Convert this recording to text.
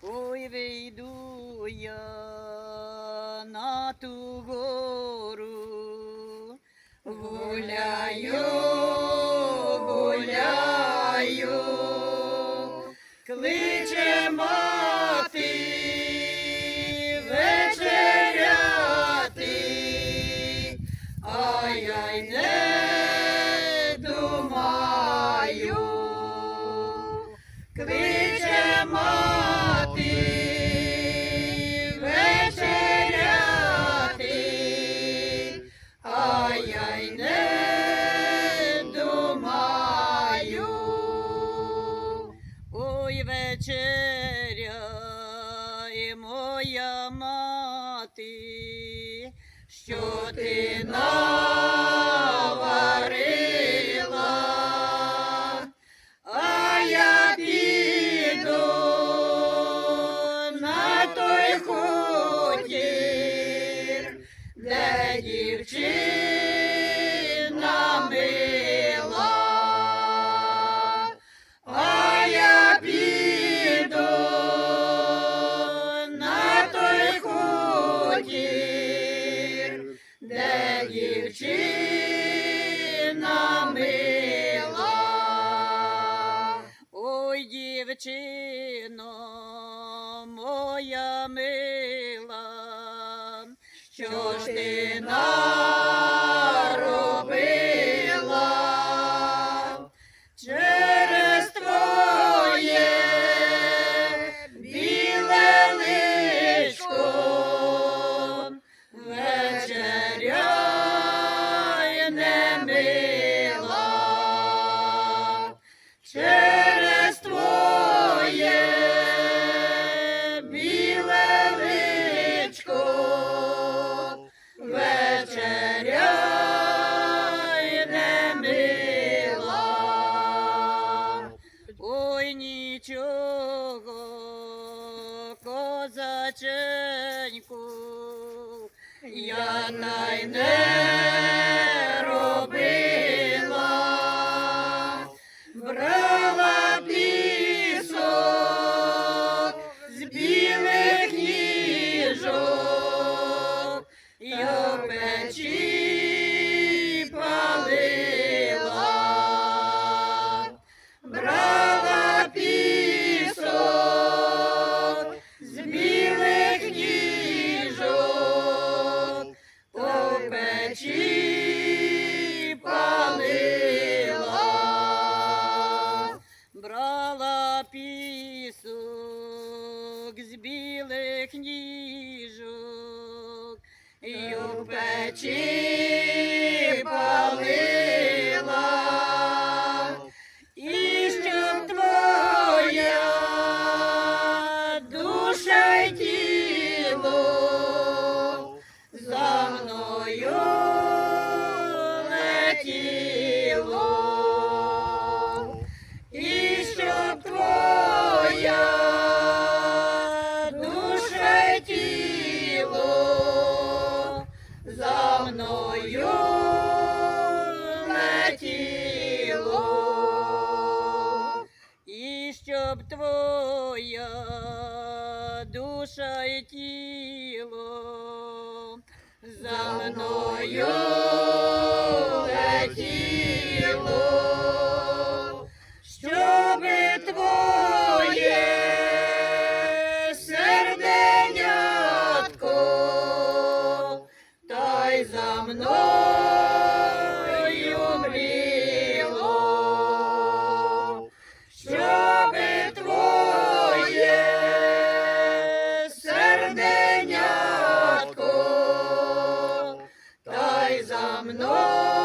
Ой, вийду я на ту гору, гуляю. вечеря і моя мати, що ти на. дівчино моя мила, що ж ти наробила? доченьку, я найне. Virgin. чтоб твоя душа и тіло, за мною летіло, щоб твоє серденятко, та й за мною. за мною.